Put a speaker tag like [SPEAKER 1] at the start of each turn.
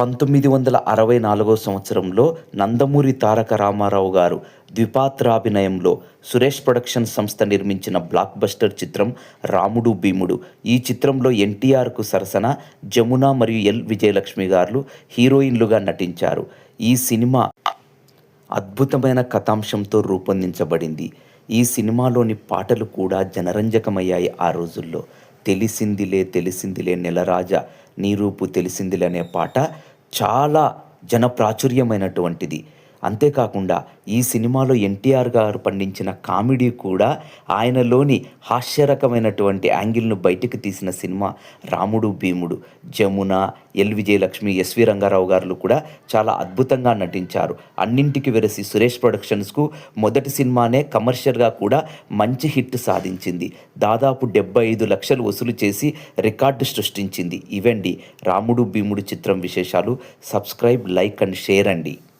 [SPEAKER 1] పంతొమ్మిది వందల అరవై నాలుగో సంవత్సరంలో నందమూరి తారక రామారావు గారు ద్విపాత్రాభినయంలో సురేష్ ప్రొడక్షన్ సంస్థ నిర్మించిన బ్లాక్ బస్టర్ చిత్రం రాముడు భీముడు. ఈ చిత్రంలో ఎన్టీఆర్కు సరసన జమున మరియు ఎల్ విజయలక్ష్మి గారు హీరోయిన్లుగా నటించారు. ఈ సినిమా అద్భుతమైన కథాంశంతో రూపొందించబడింది. ఈ సినిమాలోని పాటలు కూడా జనరంజకమయ్యాయి ఆ రోజుల్లో. తెలిసిందిలే తెలిసిందిలే నెలరాజా నీ రూపు తెలిసిందిలే అనే పాట చాలా జనప్రాచుర్యమైనటువంటిది. అంతేకాకుండా ఈ సినిమాలో ఎన్టీఆర్ గారు పండించిన కామెడీ కూడా ఆయనలోని హాస్యరకమైనటువంటి యాంగిల్ను బయటకు తీసిన cinema Ramudu Bheemudu. Jamuna L Vijayalakshmi S V Ranga Rao గారు కూడా చాలా అద్భుతంగా నటించారు. అన్నింటికి వెరసి సురేష్ ప్రొడక్షన్స్కు మొదటి సినిమానే కమర్షియల్గా కూడా మంచి హిట్ సాధించింది. దాదాపు డెబ్బై ఐదు లక్షలు వసూలు చేసి రికార్డు సృష్టించింది. ఇవండి రాముడు భీముడు చిత్రం విశేషాలు. సబ్స్క్రైబ్ లైక్ అండ్ షేర్ అండి.